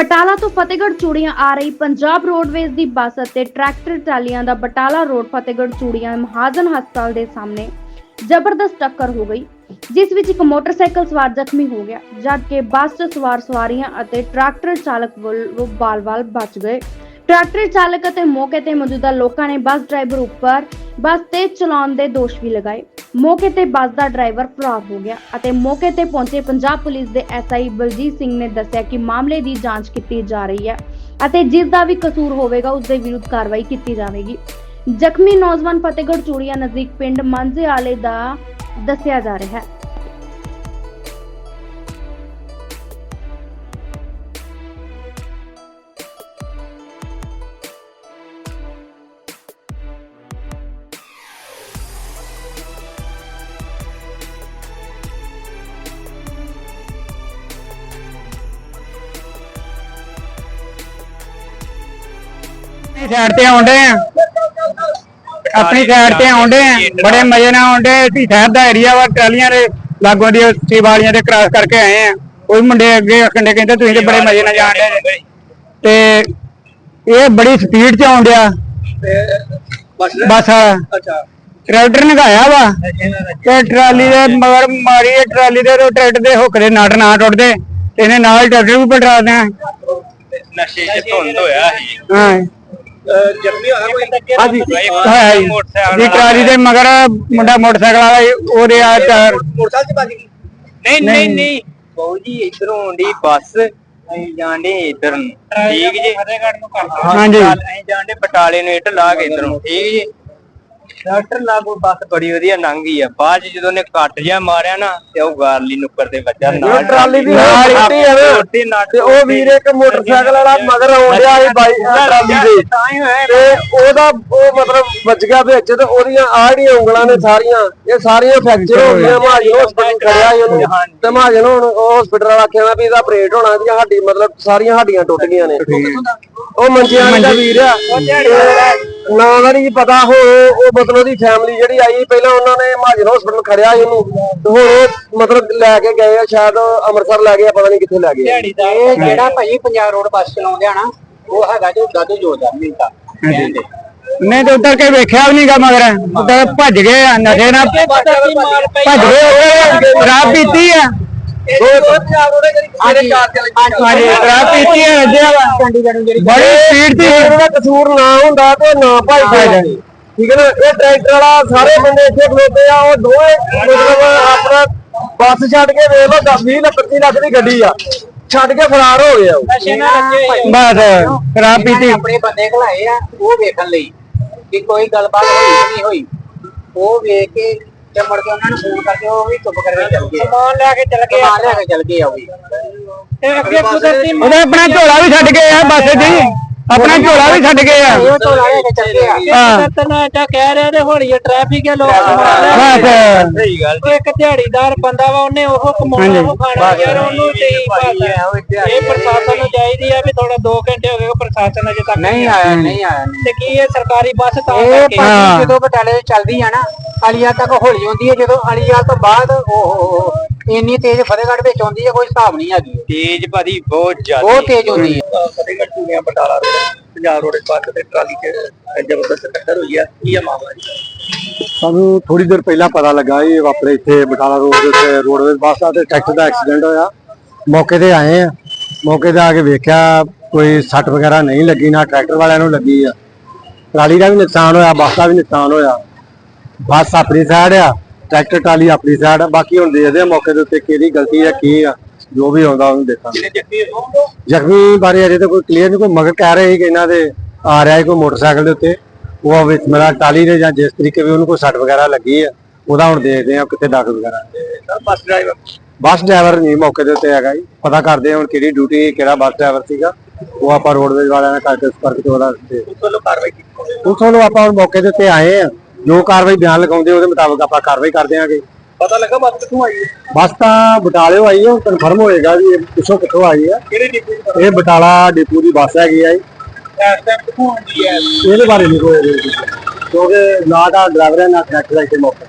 ਬਟਾਲਾ ਤੋਂ ਫਤਿਹਗੜ੍ਹ ਚੂੜੀਆਂ ਆ ਰਹੀ ਪੰਜਾਬ ਰੋਡਵੇਜ਼ ਦੀ ਬੱਸ ਅਤੇ ਟਰੈਕਟਰ ਟਰਾਲੀਆਂ ਦਾ ਬਟਾਲਾ ਰੋਡ ਫਤਿਹਗੜ੍ਹ ਚੂੜੀਆਂ ਮਹਾਜਨ ਹਸਪਤਾਲ ਦੇ ਸਾਹਮਣੇ ਜ਼ਬਰਦਸਤ ਟੱਕਰ ਹੋ ਗਈ, ਜਿਸ ਵਿੱਚ ਇੱਕ ਮੋਟਰਸਾਈਕਲ ਸਵਾਰ ਜ਼ਖਮੀ ਹੋ ਗਿਆ, ਜਦਕਿ ਬੱਸ 'ਚ ਸਵਾਰ ਸਵਾਰੀਆਂ ਅਤੇ ਟਰੈਕਟਰ ਚਾਲਕ ਵੱਲੋਂ ਬਾਲ-ਬਾਲ ਬਚ ਗਏ। ਟਰੈਕਟਰ ਚਾਲਕ ਅਤੇ ਮੌਕੇ ਤੇ ਮੌਜੂਦਾ ਲੋਕਾਂ ਨੇ ਬੱਸ ਡਰਾਈਵਰ ਉੱਪਰ ਬੱਸ ਤੇਜ਼ ਚਲਾਉਣ ਦੇ ਦੋਸ਼ ਵੀ ਲਗਾਏ। ਮੌਕੇ ਤੇ ਬੱਸ ਦਾ ਡਰਾਈਵਰ ਫਰਾਰ ਹੋ ਗਿਆ ਅਤੇ ਮੌਕੇ ਤੇ ਪਹੁੰਚੇ ਪੰਜਾਬ ਪੁਲਿਸ ਦੇ ਐਸਆਈ ਬਲਜੀਤ ਸਿੰਘ ਨੇ ਦੱਸਿਆ ਕਿ ਮਾਮਲੇ ਦੀ ਜਾਂਚ ਕੀਤੀ ਜਾ ਰਹੀ ਹੈ ਅਤੇ ਜਿਸ ਦਾ ਵੀ ਕਸੂਰ ਹੋਵੇਗਾ, ਉਸ ਦੇ ਵਿਰੁੱਧ ਕਾਰਵਾਈ ਕੀਤੀ ਜਾਵੇਗੀ। ਜ਼ਖਮੀ ਨੌਜਵਾਨ ਫਤਿਹਗੜ੍ਹ ਚੂੜੀਆਂ ਨਜ਼ਦੀਕ ਪਿੰਡ ਮਾਂਝੇ ਆਲੇ ਦਾ ਦੱਸਿਆ ਜਾ ਰਿਹਾ ਹੈ। ਆਪਣੀ ਸਾਈਡ ਤੇ ਆਉਂਦੇ ਆ। ਆਪਣੀ ਸਾਈਡ ਤੇ ਆਉਂਦੇ ਆ। ਬੜੇ ਮਜ਼ੇ ਨਾਲ ਆਉਂਦੇ ਸੀ ਸਾਹਿਬ ਦਾ ਏਰੀਆ ਵਾ ਟਰਾਲੀਆਂ ਦੇ ਲਾਗੋਂ ਦੀ ਸੀ ਵਾਲੀਆਂ ਦੇ ਕ੍ਰਾਸ ਕਰਕੇ ਆਏ ਆ। ਕੋਈ ਮੁੰਡੇ ਅੱਗੇ ਕੰਡੇ ਕਹਿੰਦੇ ਤੁਸੀਂ ਤੇ ਬੜੇ ਮਜ਼ੇ ਨਾਲ ਜਾਣਦੇ ਤੇ ਇਹ ਬੜੀ ਸਪੀਡ 'ਚ ਆਉਂਦਿਆ ਬਸ ਬਸ ਅੱਛਾ। ਟਰੈਕਟਰ ਨਗਾਇਆ ਵਾ। ਤੇ ਟਰਾਲੀ ਦੇ ਮਗਰ ਮਾਰੀ ਟਰਾਲੀ ਦੇ ਟਰੈਕਟਰ ਦੇ ਹੁੱਕ ਦੇ ਨਟ ਨਾ ਟੁੱਟਦੇ। ਤੇ ਇਹਨੇ ਨਾਲ ਟਰੈਕਟਰ ਵੀ ਪਲਟਾ ਦਿਆਂ ਨਸ਼ੇ 'ਚ ਧੁੰਦ ਹੋਇਆ ਸੀ। ਹਾਂ। ਜ਼ਖਮੀ ਹੋਇਆ ਕੋਈ ਹਾਂਜੀ। ਹੈ ਜੀ ਟਰਾਲੀ ਦੇ ਮਗਰ ਮੁੰਡਾ ਮੋਟਰਸਾਈਕਲ ਵਾਲਾ ਸੀ, ਉਹਦੇ ਆ ਟਾਇਰ ਮੋਟਰਸਾਈਕਲ 'ਚ ਵੱਜ ਗਈ। ਨਹੀਂ ਨਹੀਂ। ਨਹੀਂ ਬਾਊ ਜੀ ਇਧਰੋਂ ਆਉਂਦੀ ਬੱਸ ਅਸੀਂ ਜਾਂਦੇ ਇਧਰ ਨੂੰ। ਠੀਕ ਜੀ? ਫਤਿਹਗੜ੍ਹ ਨੂੰ। ਅਸੀਂ ਜਾਂਦੇ ਬਟਾਲੇ ਨੂੰ ਇੱਟ ਲਾ ਕੇ ਇਧਰੋਂ। ਠੀਕ ਜੀ? ਡਾਕਟਰ ਲਾਗੂ ਬੱਸ ਬੜੀ ਵਧੀਆ ਲੰਘ ਆ। ਬਾਅਦ 'ਚ ਜਦੋਂ ਨੇ ਕੱਟ ਜਿਹਾ ਮਾਰਿਆ ਨਾ ਤੇ ਉਹ ਗਾਰਲੀ ਨੁੱਕਰ ਦੇ ਵੱਜਾ। ਨਾਲ ਟਰਾਲੀ ਦੀ ਨਾਲ ਟੁੱਟੀ ਆ ਨਾ। ਤੇ ਉਹ ਵੀਰ ਇੱਕ ਮੋਟਰਸਾਈਕਲ ਵਾਲਾ ਮਗਰ ਆਉਂਦਿਆ ਸੀ ਬਾਈ ਟਰਾਲੀ ਦੇ। ਤਾਂ ਹੀ ਹੋਇਆ ਤੇ ਉਹਦਾ ਉਹ ਮਤਲਬ ਵੱਜ ਗਿਆ ਵਿੱਚ ਤੇ ਉਹਦੀਆਂ ਆੜੀਆਂ ਉਂਗਲਾਂ ਨੇ ਸਾਰੀਆਂ ਇਹ ਸਾਰੀਆਂ ਫ੍ਰੈਕਚਰ ਹੋ ਗਈਆਂ। ਮਹਾਜਨ ਹਸਪੀਟਲ ਖੜਿਆ ਸੀ ਉਹਨੂੰ। ਤੇ ਮਹਾਜਨ ਹੁਣ ਹਸਪੀਟਲ ਵਾਲਾ ਕਹਿੰਦਾ ਵੀ ਇਹਦਾ ਆਪਰੇਟ ਹੋਣਾ ਇਹਦੀਆਂ ਹੱਡੀ ਮਤਲਬ ਸਾਰੀਆਂ ਹੱਡੀਆਂ ਟੁੱਟ ਗਈਆਂ ਨੇ। ਉਹ ਮੰਜਿਆਂ ਦਾ ਵੀਰ ਆ। ਨਾਂ ਦਾ ਨਹੀਂ ਪਤਾ ਹੁਣ ਉਹ ਮਤਲਬ ਉਹਦੀ ਫੈਮਿਲੀ ਜਿਹੜੀ ਆਈ ਪਹਿਲਾਂ ਉਹਨਾਂ ਨੇ ਮਹਾਜਨ ਹਸਪੀਟਲ ਖੜਿਆ ਸੀ ਉਹਨੂੰ। ਤੇ ਹੁਣ ਉਹ ਮਤਲਬ ਲੈ ਕੇ ਗਏ ਆ ਸ਼ਾਇਦ ਅੰਮ੍ਰਿਤਸਰ ਲੈ ਗਏ ਆ, ਪਤਾ ਨਹੀਂ ਕਿੱਥੇ ਲੈ ਗਏ ਆ। ਇਹ ਜਿਹੜਾ ਭਾਈ ਪੰਜਾਬ ਰੋਡ ਬੱਸ ਚਲਾਉਂਦੇ ਆ ਨਾ ਉਹ ਹੈਗਾ ਜੋ ਦਾਦੂ ਜੋਦਾ ਮਿੰਤਾ ਨਹੀਂ ਤੇ ਉੱਤਰ ਕੇ ਵੇਖਿਆ ਵੀ ਨਹੀਂਗਾ ਮਗਰ? ਉੱਤਰ ਭੱਜ ਗਏ ਆ ਨਸ਼ੇ ਨਾਲ ਭੱਜ ਗਏ ਉਹ ਸ਼ਰਾਬ ਪੀਤੀ ਆ। ਹਾਂਜੀ ਸ਼ਰਾਬ ਪੀਤੀ ਆ ਰੱਜਿਆ ਵਾ ਬੜੀ ਸਪੀਡ ਤੇ ਉਹਦਾ ਕਸੂਰ ਨਾ ਹੁੰਦਾ ਤੇ ਨਾ ਭਾਈ ਜਾਏ ਠੀਕ ਹੈ ਨਾ? ਇਹ ਟਰੈਕਟਰ ਵਾਲਾ ਸਾਰੇ ਬੰਦੇ ਇੱਥੇ ਖਲੋਤੇ ਆ ਉਹ ਦੋਵੇਂ ਮਤਲਬ ਆਪਣਾ ਬੱਸ ਛੱਡ ਕੇ ਵੇਖ ਲਓ 10 20 ਲੱਖ 25 ਲੱਖ ਦੀ ਗੱਡੀ ਆ। ਛੱਡ ਕੇ ਫਰਾਰ ਹੋ ਗਿਆ ਉਹ। ਬਸ ਸ਼ਰਾਬ ਪੀਤੀ। ਆਪਣੇ ਬੰਦੇ ਘਲਾਏ ਆ ਉਹ ਵੇਖਣ ਲਈ ਕਿ ਕੋਈ ਗੱਲਬਾਤ ਹੋਈ ਨਹੀਂ ਹੋਈ। ਉਹ ਵੇਖ ਕੇ ਤੇ ਮੁੜ ਕੇ ਉਹਨਾਂ ਨੂੰ ਫੋਨ ਕਰਕੇ ਉਹ ਵੀ ਚੁੱਪ ਕਰਕੇ ਚੱਲ ਗਏ। ਸਮਾਨ ਲੈ ਕੇ ਚੱਲ ਗਏ ਸਮਾਨ ਲੈ ਕੇ ਚੱਲ ਗਏ ਆ ਉਹ ਵੀ। ਤੇ ਅੱਗੇ ਕੁਦਰਤੀ ਉਹਨੇ ਆਪਣਾ ਝੋਲਾ ਵੀ ਛੱਡ ਗਏ ਆ ਬੱਸ ਦੀ ਆਪਣਾ ਝੋਲਾ ਵੀ ਛੱਡ ਗਏ ਆ। ਉਹ ਤੋਂ ਲੈ ਕੇ ਚੱਲ ਗਏ ਆ। ਹਾਂ। ਤਨਾ ਤਾਂ ਕਹਿ ਰਿਹਾ ਤੇ ਹੌਲੀ ਟ੍ਰੈਫਿਕ ਹੈ। ਲੋਕ ਬਸ ਸਹੀ ਗੱਲ ਇੱਕ ਦਿਹਾੜੀਦਾਰ ਬੰਦਾ ਵਾ ਉਹਨੇ ਉਹ ਕਮਾਉਣਾ ਉਹ ਖਾਣਾ ਯਾਰ ਉਹਨੂੰ ਤੇ ਹੀ ਪਤਾ ਇਹ ਪ੍ਰਸ਼ਾਸਨ ਨੂੰ ਚਾਹੀਦੀ ਆ ਵੀ ਥੋੜਾ 2 ਘੰਟੇ ਪ੍ਰਸ਼ਾਸਨ ਅਜੇ ਤੱਕ ਨਹੀਂ ਆਇਆ ਨਹੀਂ ਆਇਆ ਤੇ ਕੀ ਇਹ ਸਰਕਾਰੀ ਬੱਸ ਤਾਂ ਕਰਕੇ ਹਾਂ। ਜਦੋਂ ਬਟਾਲੇ ਤੋਂ ਚੱਲਦੀ ਆ ਨਾ ਅਲੀਆ ਤੱਕ ਹੌਲੀ ਹੁੰਦੀ ਹੈ ਜਦੋਂ ਅਲੀਆ ਤੋਂ ਬਾਅਦ ਉਹ ਇੰਨੀ ਤੇਜ਼ ਫਤਿਹਗੜ੍ਹ ਵਿੱਚ ਆਉਂਦੀ ਹੈ ਕੋਈ ਹਿਸਾਬ ਨਹੀਂ ਹੈਗੀ। ਤੇਜ਼ ਭਾਦੀ ਬਹੁਤ ਜ਼ਿਆਦਾ। ਬਹੁਤ ਤੇਜ਼ ਹੁੰਦੀ ਹੈ Fatehgarh Churian Batala road Punjab road bus ਤੇ ਟਰਾਲੀ 'ਚ ਜ਼ਬਰਦਸਤ ਟੱਕਰ ਹੋਈ ਆ। ਕੀ ਆ ਮਾਮਲਾ ਜੀ? ਸਾਨੂੰ ਥੋੜੀ ਦੇਰ ਪਹਿਲਾਂ ਪਤਾ ਲੱਗਾ ਇਹ ਆਪਣੇ ਇੱਥੇ ਬਟਾਲਾ ਰੋਡ ਦੇ ਉੱਤੇ ਰੋਡਵੇਜ਼ ਬੱਸ ਆ ਤੇ ਟਰੈਕਟਰ ਦਾ ਐਕਸੀਡੈਂਟ ਹੋਇਆ। ਮੌਕੇ ਤੇ ਆਏ ਆ। ਮੌਕੇ ਤੇ ਆ ਕੇ ਵੇਖਿਆ ਕੋਈ ਸੱਟ ਵਗੈਰਾ ਨਹੀਂ ਲੱਗੀ ਨਾ ਟਰੈਕਟਰ ਵਾਲਿਆਂ ਨੂੰ ਲੱਗੀ ਆ। ਟਰਾਲੀ ਦਾ ਵੀ ਨੁਕਸਾਨ ਹੋਇਆ ਬੱਸ ਦਾ ਵੀ ਨੁਕਸਾਨ ਹੋਇਆ। ਬੱਸ ਆਪਣੀ ਸਾਈਡ ਆ ਟਰੈਕਟਰ ਟਰਾਲੀ ਆਪਣੀ ਸਾਈਡ ਆ ਬਾਕੀ ਹੁਣ ਦੇਖਦੇ ਆ ਮੌਕੇ ਦੇ ਉੱਤੇ ਕਿਹਦੀ ਗਲਤੀ ਆ ਕੀ ਆ ਜੋ ਵੀ ਆਉਂਦਾ ਉਹਨੂੰ ਦੇਖਾਂਗੇ। ਜ਼ਖਮੀ ਬਾਰੇ ਅਜੇ ਤਾਂ ਕੋਈ ਕਲੀਅਰ ਨਹੀਂ ਕੋਈ ਮਗਰ ਕਹਿ ਰਹੇ ਸੀ ਕਿ ਇਹਨਾਂ ਦੇ ਆ ਰਿਹਾ ਹੈ ਕੋਈ ਮੋਟਰਸਾਈਕਲ ਦੇ ਉੱਤੇ। ਉਹ ਵਿੱਚ ਮੇਰਾ ਟਾਲੀ ਦੇ ਜਾਂ ਜਿਸ ਤਰੀਕੇ ਵੀ ਉਹਨੂੰ ਕੋਈ ਸੱਟ ਵਗੈਰਾ ਲੱਗੀ ਆ ਉਹਦਾ ਹੁਣ ਦੇਖਦੇ ਆ ਕਿੱਥੇ ਦਾਖਲ ਵਗੈਰਾ। Sir bus driver bus driver ਨਹੀਂ ਮੌਕੇ ਦੇ ਉੱਤੇ ਹੈਗਾ ਜੀ। ਪਤਾ ਕਰਦੇ ਆ ਹੁਣ ਕਿਹੜੀ ਡਿਊਟੀ ਕਿਹੜਾ ਬੱਸ ਡਰਾਈਵਰ ਸੀਗਾ। ਉਹ ਆਪਾਂ ਰੋਡਵੇਜ਼ ਵਾਲਿਆਂ ਨਾਲ ਕਰਕੇ ਸੰਪਰਕ ਤੇ ਉਹਦਾ ਤੇ ਵੱਲੋਂ ਕਾਰਵਾਈ ਕੀਤੀ ਉਸ ਆਪਾਂ ਹੁਣ ਮੌਕੇ ਦੇ ਉੱਤੇ ਆਏ ਆ ਜੋ ਕਾਰਵਾਈ ਬਿਆਨ ਲਗਾਉਂਦੇ ਉਹਦੇ ਮੁਤਾਬਕ ਆਪਾਂ ਕਾਰਵਾਈ ਕਰਦੇ ਆਂਗੇ ਪਤਾ ਲੱਗਾ ਬੱਸ ਕਿੱਥੋਂ ਆਈ ਹੈ? ਬੱਸ ਤਾਂ ਬਟਾਲਿਓ ਆਈ ਹੈ ਕਨਫਰਮ ਹੋਏਗਾ ਵੀ ਇਹ ਪਿੱਛੋਂ ਕਿੱਥੋਂ ਆਈ ਹੈ। ਕਿਹੜੇ ਡਿਪੂ ਤੋਂ ਇਹ ਬਟਾਲਾ ਡਿਪੂ ਦੀ ਬੱਸ ਹੈਗੀ ਆ ਜੀ। ਇਸ ਟਾਈਮ ਕਿੱਥੋਂ ਆਉਂਦੀ ਹੈ? ਇਹਦੇ ਬਾਰੇ ਨਹੀਂ ਕੋਈ ਕਿਉਂਕਿ ਨਾ ਤਾਂ ਡਰਾਈਵਰ ਹੈ ਨਾ ਕੰਡਕਟਰ ਹੈ ਇੱਥੇ ਮੌਕੇ।